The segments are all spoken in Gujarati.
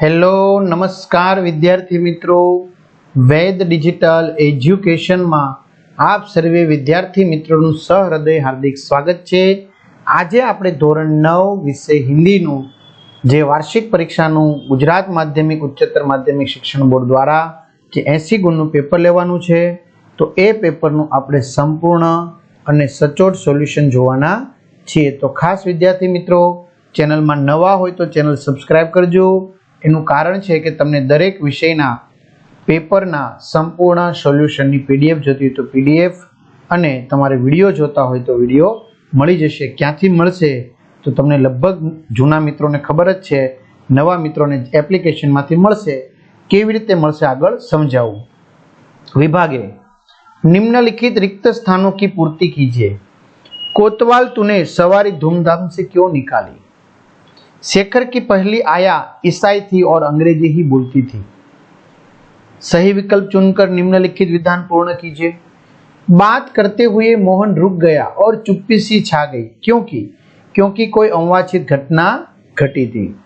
હેલો, નમસ્કાર વિદ્યાર્થી મિત્રો. વેદ ડિજિટલ એજ્યુકેશનમાં આપ સર્વે વિદ્યાર્થી મિત્રોનું સહૃદય, હાર્દિક સ્વાગત છે. આજે આપણે ધોરણ નવ વિષય હિન્દીનું, જે વાર્ષિક પરીક્ષાનું ગુજરાત માધ્યમિક, ઉચ્ચતર માધ્યમિક શિક્ષણ બોર્ડ દ્વારા જે એંસી ગુણનું પેપર લેવાનું છે, તો એ પેપરનું આપણે સંપૂર્ણ અને સચોટ સોલ્યુશન જોવાના છીએ. તો ખાસ વિદ્યાર્થી મિત્રો, ચેનલમાં નવા હોય તો ચેનલ સબસ્ક્રાઇબ કરજો એનું કારણ છે કે તમને દરેક વિષયના પેપરના સંપૂર્ણ સોલ્યુશનની પીડીએફ જોતી હોય તો પીડીએફ અને તમારે વિડીયો જોતા હોય તો વિડીયો મળી જશે ક્યાંથી મળશે તો તમને લગભગ જૂના મિત્રોને ખબર જ છે નવા મિત્રોને એપ્લિકેશનમાંથી મળશે કેવી રીતે મળશે આગળ સમજાવું विभागे निम्नलिखित रिक्त स्थानों की पूर्ति कीजिए कोतवाल तूने सवारी धूमधाम से क्यों निकाली शेखर की पहली आया ईसाई थी और अंग्रेज़ी ही बोलती थी। सही विकल्प चुनकर निम्नलिखित विधान पूर्ण कीजिए। बात करते हुए मोहन रुक गया और चुप्पी सी छा गई। क्योंकि क्योंकि कोई अवांछित घटना घटी थी।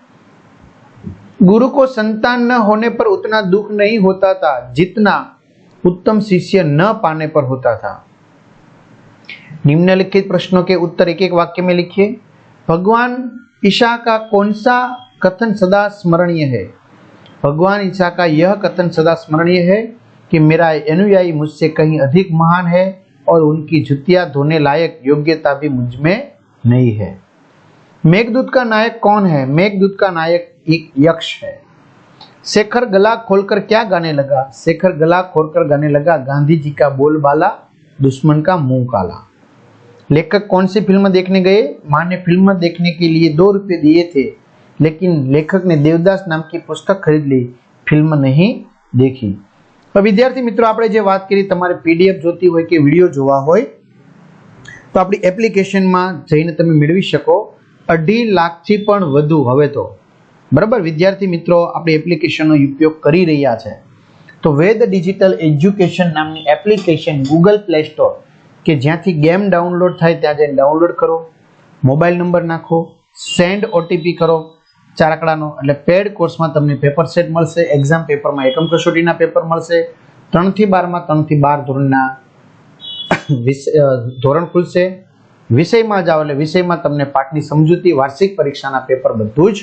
गुरु को संतान न होने पर उतना दुख नहीं होता था जितना उत्तम शिष्य न पाने पर होता था। निम्नलिखित प्रश्नों के उत्तर एक एक वाक्य में लिखिए। भगवान ईशा का कौन सा कथन सदा स्मरणीय है? भगवान ईशा का यह कथन सदा स्मरणीय है कि मेरा अनुयायी मुझसे कहीं अधिक महान है और उनकी जुतियाँ धोने लायक योग्यता भी मुझमें नहीं है। मेघदूत का नायक कौन है? मेघदूत का नायक एक यक्ष है। शेखर गला खोलकर क्या गाने लगा? शेखर गला खोलकर गाने लगा, गांधी जी का बोलबाला, दुश्मन का मुँह काला। लेखक कौन सी फिल्म देखने गए माँ ने फिल्म देखने के लिए दो रुपए दिए थे लेकिन लेखक ने देवदास नाम की पुस्तक खरीद ली फिल्म नहीं देखी તો વિદ્યાર્થી મિત્રો આપણે જે વાત કરી તમારે પીડીએફ જોતી હોય કે વિડીયો જોવા હોય તો આપણી એપ્લિકેશનમાં જઈને તમે મેળવી શકો અઢી લાખથી પણ વધુ હવે તો બરાબર વિદ્યાર્થી મિત્રો આપણી એપ્લિકેશનનો ઉપયોગ કરી રહ્યા છે તો વેદ ડિજિટલ એજ્યુકેશન નામની એપ્લિકેશન ગૂગલ પ્લે સ્ટોર કે જ્યાંથી ગેમ ડાઉનલોડ થાય ત્યાં જઈને ડાઉનલોડ કરો, મોબાઈલ નંબર નાખો, સેન્ડ ઓટીપી કરો ચાર આંકડાનો એટલે પેડ કોર્સમાં તમને પેપર સેટ મળશે, એક્ઝામ પેપરમાં એકમ કસોટીના પેપર મળશે, ત્રણથી બારમાં, ત્રણથી બાર ધોરણના ધોરણ ખુલશે. વિષયમાં જાઓ એટલે વિષયમાં તમને પાઠની સમજૂતી, વાર્ષિક પરીક્ષાના પેપર બધું જ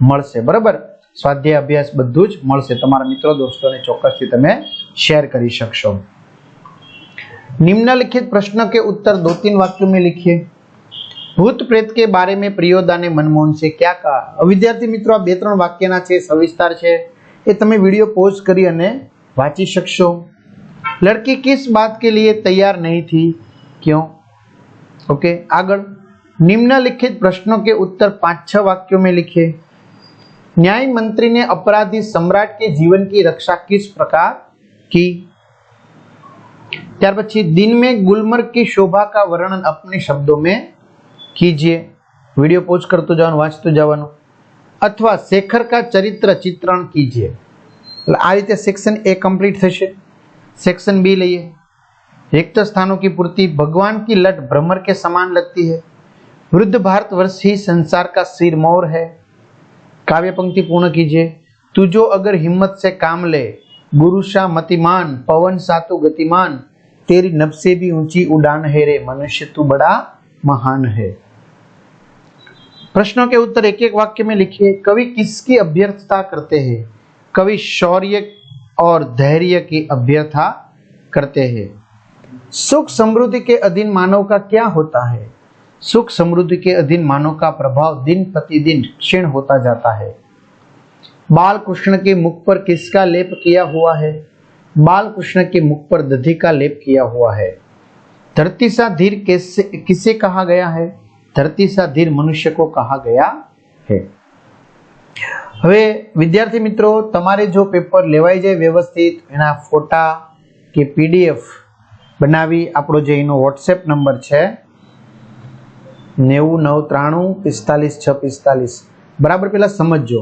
મળશે. બરાબર? સ્વાધ્યાય અભ્યાસ બધું જ મળશે. તમારા મિત્રો, દોસ્તોને ચોક્કસથી તમે શેર કરી શકશો. निम्नलिखित प्रश्न के उत्तर दो तीन वाक्यों में लिखिए ભૂત પ્રેત કે બારે મેં પ્રિયોદા ને મનમોહન છે ક્યાં કહા હવે વિદ્યાર્થી મિત્રો આ બે ત્રણ વાક્યના છે સવિસ્તાર છે એ તમે વિડીયો પોઝ કરી અને વાંચી શકશો લડકી કિસ બાત કે लिए તૈયાર નહીં थी क्यों ओके આગળ निम्नलिखित प्रश्नों के उत्तर पांच छह वाक्यों में लिखिए न्याय मंत्री ने अपराधी सम्राट के जीवन की रक्षा किस प्रकार की ત્યાર પછી दिन में गुलमर्ग की शोभा का वर्णन अपने शब्दों में कीजिए વિડીયો પોઝ કરતો જવાનું વાંચતું જવાનું અથવા શેખર કા ચરિત્ર ચિત્રણ કીજીએ એટલે આ રીતે સેક્શન એ કમ્પ્લીટ થશે सेक्शन बी લઈએ रिक्त स्थानों की पूर्ति भगवान की लट भ्रमर के समान लगती है वृद्ध भारत वर्ष ही संसार का सिर मोर है काव्य पंक्ति पूर्ण कीजिए तू जो अगर हिम्मत से काम ले गुरु सा मतिमान, पवन सातु गतिमान, तेरी नब से भी ऊँची उड़ान है रे, मनुष्य तू बड़ा महान है। प्रश्नों के उत्तर एक एक वाक्य में लिखिए, कवि किसकी अभ्यर्थता करते हैं? कवि शौर्य और धैर्य की अभ्यर्था करते हैं। सुख समृद्धि के अधीन मानव का क्या होता है? सुख समृद्धि के अधीन मानव का प्रभाव दिन प्रतिदिन क्षीण होता जाता है। बाल कृष्ण के मुख पर किसका लेप किया हुआ है बाल कृष्ण के मुख पर दधि का लेप किया हुआ है धरती सा धीर कैसे किसे कहा गया है धरती सा धीर मनुष्य को कहा गया है હવે વિદ્યાર્થી મિત્રો તમારે જો પેપર લેવાઈ જાય વ્યવસ્થિત એના ફોટા કે પીડીએફ બનાવી આપણો જે એનો વોટ્સએપ નંબર છે નેવું નવ ત્રાણું પિસ્તાલીસ છ પિસ્તાલીસ બરાબર પહેલાં સમજજો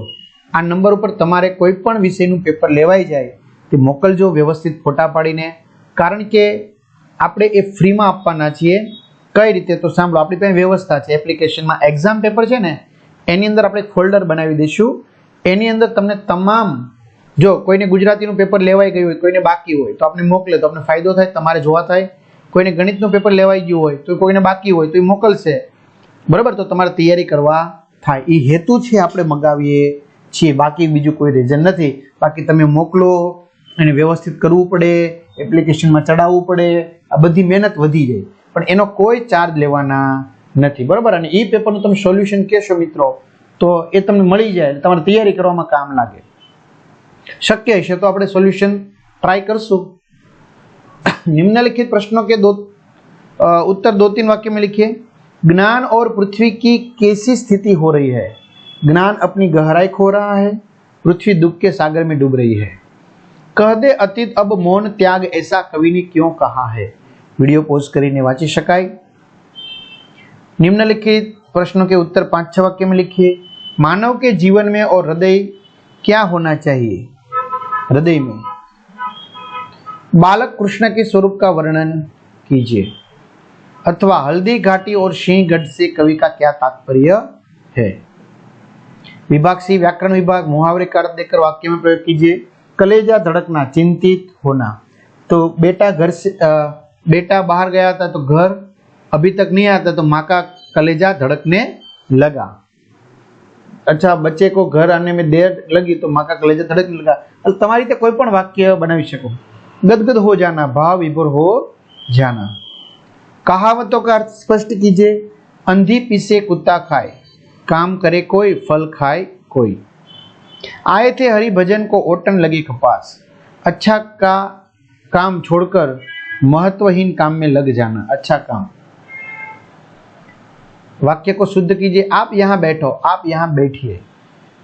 આ નંબર ઉપર તમારે કોઈ પણ વિષયનું પેપર લેવાઈ જાય તે મોકલજો વ્યવસ્થિત ફોટા પાડીને. કારણ કે આપણે એ ફ્રીમાં આપવાના છીએ. કઈ રીતે તો સાંભળો, આપણી પાસે વ્યવસ્થા છે. એપ્લિકેશનમાં એક્ઝામ પેપર છે ને, એની અંદર આપણે ફોલ્ડર બનાવી દઈશું. એની અંદર તમને તમામ, જો કોઈને ગુજરાતીનું પેપર લેવાઈ ગયું હોય, કોઈને બાકી હોય, તો આપણે મોકલે, તો આપણે ફાયદો થાય, તમારે જોવા થાય. કોઈને ગણિતનું પેપર લેવાઈ ગયું હોય, તો કોઈને બાકી હોય, તો એ મોકલશે. બરાબર? તો તમારે તૈયારી કરવા થાય. એ હેતુ છે આપણે મગાવીએ. છીએ બાકી બીજું કોઈ રીઝન નથી બાકી તમે મોકલો એને વ્યવસ્થિત કરવું પડે એપ્લિકેશનમાં ચડાવવું પડે આ બધી મહેનત વધી જાય પણ એનો કોઈ ચાર્જ લેવાના નથી બરાબર અને એ પેપરનું તમે સોલ્યુશન કહેશો મિત્રો તો એ તમને મળી જાય એટલે તમારે તૈયારી કરવામાં કામ લાગે શક્ય હશે તો આપણે સોલ્યુશન ट्राई करसो निम्नलिखित प्रश्नों के दो अ, उत्तर दो तीन वाक्य में लिखिए ज्ञान और पृथ्वी की कैसी स्थिति हो रही है ज्ञान अपनी गहराई खो रहा है पृथ्वी दुख के सागर में डूब रही है कह दे अतीत अब मौन त्याग ऐसा कवि ने क्यों कहा है वीडियो पोज કરીને વાંચી શકાય निम्नलिखित प्रश्नों के उत्तर पांच छह वाक्य में लिखिए मानव के जीवन में और हृदय क्या होना चाहिए हृदय में बालक कृष्ण के स्वरूप का वर्णन कीजिए अथवा हल्दी घाटी और सिंहगढ़ से कवि का क्या तात्पर्य है विभाग सी व्याकरण विभाग मुहावरे का अर्थ देकर वाक्य में प्रयोग कीजिए कलेजा धड़कना चिंतित होना तो बेटा घर से अ, बेटा बाहर गया था तो घर अभी तक नहीं आता तो माँ का कलेजा धड़कने लगा अच्छा बच्चे को घर आने में देर लगी तो माँ का कलेजा धड़कने लगा એટલે તમારી રીતે કોઈ પણ વાક્ય બનાવી શકો गदगद हो जाना भाव विभोर हो जाना कहावतों का अर्थ स्पष्ट कीजिए अंधी पीसे कुत्ता खाए काम करे कोई, फल खाए कोई। आए थे हरि भजन को ओटन लगी कपास। अच्छा का काम छोड़कर महत्वहीन काम में लग जाना अच्छा काम। वाक्य को शुद्ध कीजिए, आप यहाँ बैठो, आप यहाँ बैठिए।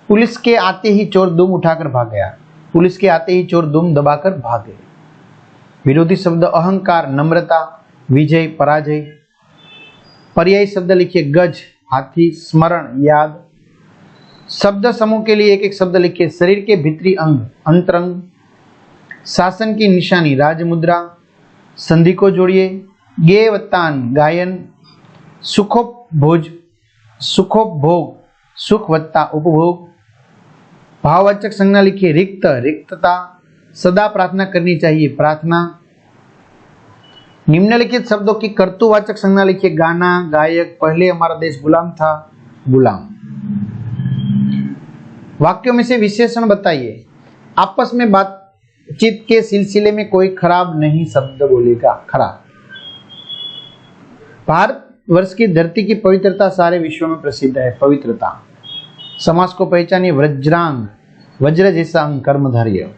पुलिस के आते ही चोर दुम उठाकर भाग गया। पुलिस के आते ही चोर दुम दबाकर भाग। गए विरोधी शब्द अहंकार, नम्रता, विजय, पराजय। पर्यायी शब्द लिखिए, गज। हाथी, स्मरण, याद। शब्द समूह के लिए एक एक शब्द लिखिए। शरीर के भीतरी अंग, अंतरंग। शासन की निशानी, राजमुद्रा। संधि को जोड़िए। गेवतान, गायन। सुखोपभोज, सुखोपभोग सुख वत्ता उपभोग। भाववाचक संज्ञा लिखिए। रिक्त, रिक्तता। सदा प्रार्थना करनी चाहिए। प्रार्थना। निम्नलिखित शब्दों की कर्तुवाचक संज्ञा लिखिए। गाना, गायक, पहले हमारा देश गुलाम था, गुलाम। वाक्यों में से विशेषण बताइए। आपस में बातचीत के सिलसिले में कोई खराब नहीं शब्द बोलेगा, खराब। भारत वर्ष की धरती की पवित्रता सारे विश्व में प्रसिद्ध है, पवित्रता। समाज को पहचानिए वज्रांग, वज्र जैसा अंग, कर्मधार्य।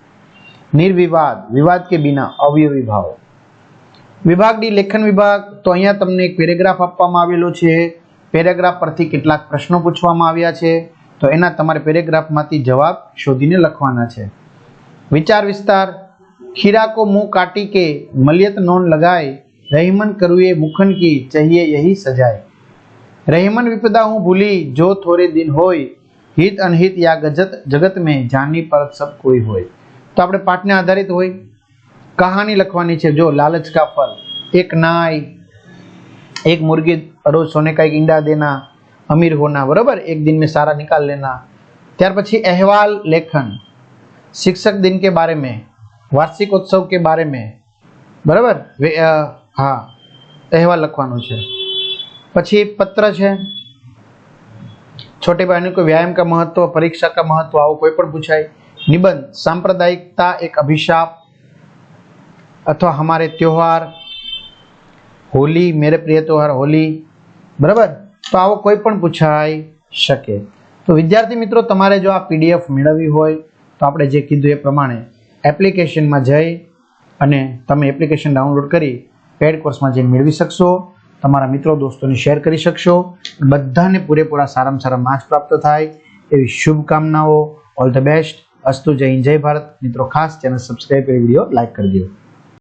निर्विवाद, विवाद के बिना अवयवी भाव। વિભાગ ડી લેખન વિભાગ, તો અહીંયા તમને એક પેરેગ્રાફ આપવામાં આવેલો છે. પેરેગ્રાફ પરથી કેટલાક પ્રશ્નો પૂછવામાં આવ્યા છે. તો એના તમારે પેરેગ્રાફમાંથી જવાબ શોધીને લખવાના છે. વિચાર વિસ્તાર, ખીરાકો મુંહ કાટી કે મલિયત નોન લગાય, રહીમન કરુએ મુખન કી ચહીએ યહી સજાય. રહીમન વિપદા હું ભૂલી, જો થોરે દિન હોય, હિત અનહિત યા ગજત જગત મેં જાની પરત સબ કોઈ હોય. તો આપણે પાઠને આધારિત હોય. કહાની લખવાની છે, જો, લાલચ કા ફલ. એક નાય, એક મુર્ગી રોજ સોને કા એક ઈંડા દેના, અમીર હોના, બરોબર? એક દિન મેં સારા નિકાલ લેના. ત્યાર પછી અહેવાલ, લેખન. શિક્ષક દિન કે બારે મેં? વાર્ષિક ઉત્સવ કે બારે મેં? બરાબર? હા, અહેવાલ લખવાનો છે. પછી પત્ર છે. છોટે ભાઈનું કોઈ વ્યાયામ કા મહત્વ, પરીક્ષા કા મહત્વ આવું કોઈ પણ પૂછાય. નિબંધ, સાંપ્રદાયિકતા, એક અભિશાપ अथवा हमारे त्योहार होली मेरे प्रिय त्योहार होली બરાબર તો આવો કોઈ પણ પૂછાઈ શકે તો વિદ્યાર્થી મિત્રો તમારે જો આ પીડીએફ મેળવવી હોય તો આપણે જે કીધું એ પ્રમાણે એપ્લિકેશનમાં જઈ અને તમે એપ્લિકેશન ડાઉનલોડ કરી પેડ કોર્સમાં જઈને મેળવી શકશો તમારા મિત્રો દોસ્તોને શેર કરી શકશો બધાને પૂરેપૂરા સારામાં સારા માર્ક્સ પ્રાપ્ત થાય એવી શુભકામનાઓ ઓલ ધ બેસ્ટ અસ્તુ જય હિન્દ જય ભારત મિત્રો ખાસ ચેનલ સબસ્ક્રાઈબ કરી વિડીયો લાઈક કરી દો